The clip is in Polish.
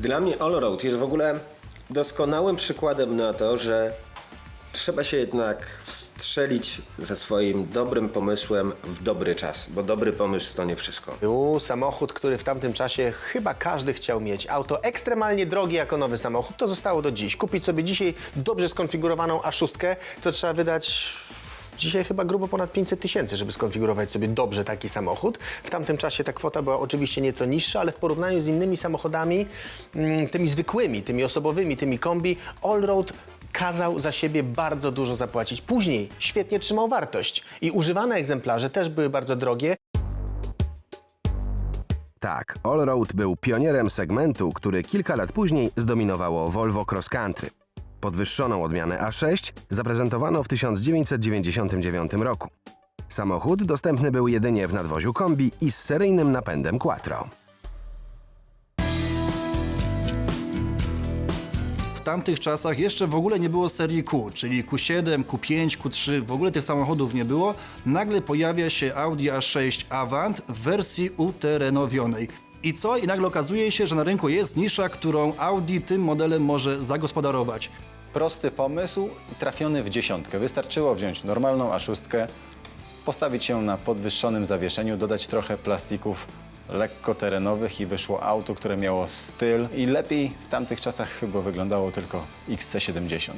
Dla mnie Allroad jest w ogóle doskonałym przykładem na to, że trzeba się jednak wstrzelić ze swoim dobrym pomysłem w dobry czas, bo dobry pomysł to nie wszystko. Był samochód, który w tamtym czasie chyba każdy chciał mieć. Auto ekstremalnie drogie jako nowy samochód, to zostało do dziś. Kupić sobie dzisiaj dobrze skonfigurowaną A6, to trzeba wydać dzisiaj chyba grubo ponad 500 tysięcy, żeby skonfigurować sobie dobrze taki samochód. W tamtym czasie ta kwota była oczywiście nieco niższa, ale w porównaniu z innymi samochodami, mm, tymi zwykłymi, tymi osobowymi, tymi kombi, Allroad kazał za siebie bardzo dużo zapłacić. Później świetnie trzymał wartość i używane egzemplarze też były bardzo drogie. Tak, Allroad był pionierem segmentu, który kilka lat później zdominowało Volvo Cross Country. Podwyższoną odmianę A6 zaprezentowano w 1999 roku. Samochód dostępny był jedynie w nadwoziu kombi i z seryjnym napędem Quattro. W tamtych czasach jeszcze w ogóle nie było serii Q, czyli Q7, Q5, Q3, w ogóle tych samochodów nie było. Nagle pojawia się Audi A6 Avant w wersji uterenowionej. I co? I nagle okazuje się, że na rynku jest nisza, którą Audi tym modelem może zagospodarować. Prosty pomysł trafiony w dziesiątkę. Wystarczyło wziąć normalną A6, postawić ją na podwyższonym zawieszeniu, dodać trochę plastików lekko terenowych i wyszło auto, które miało styl i lepiej w tamtych czasach chyba wyglądało tylko XC70.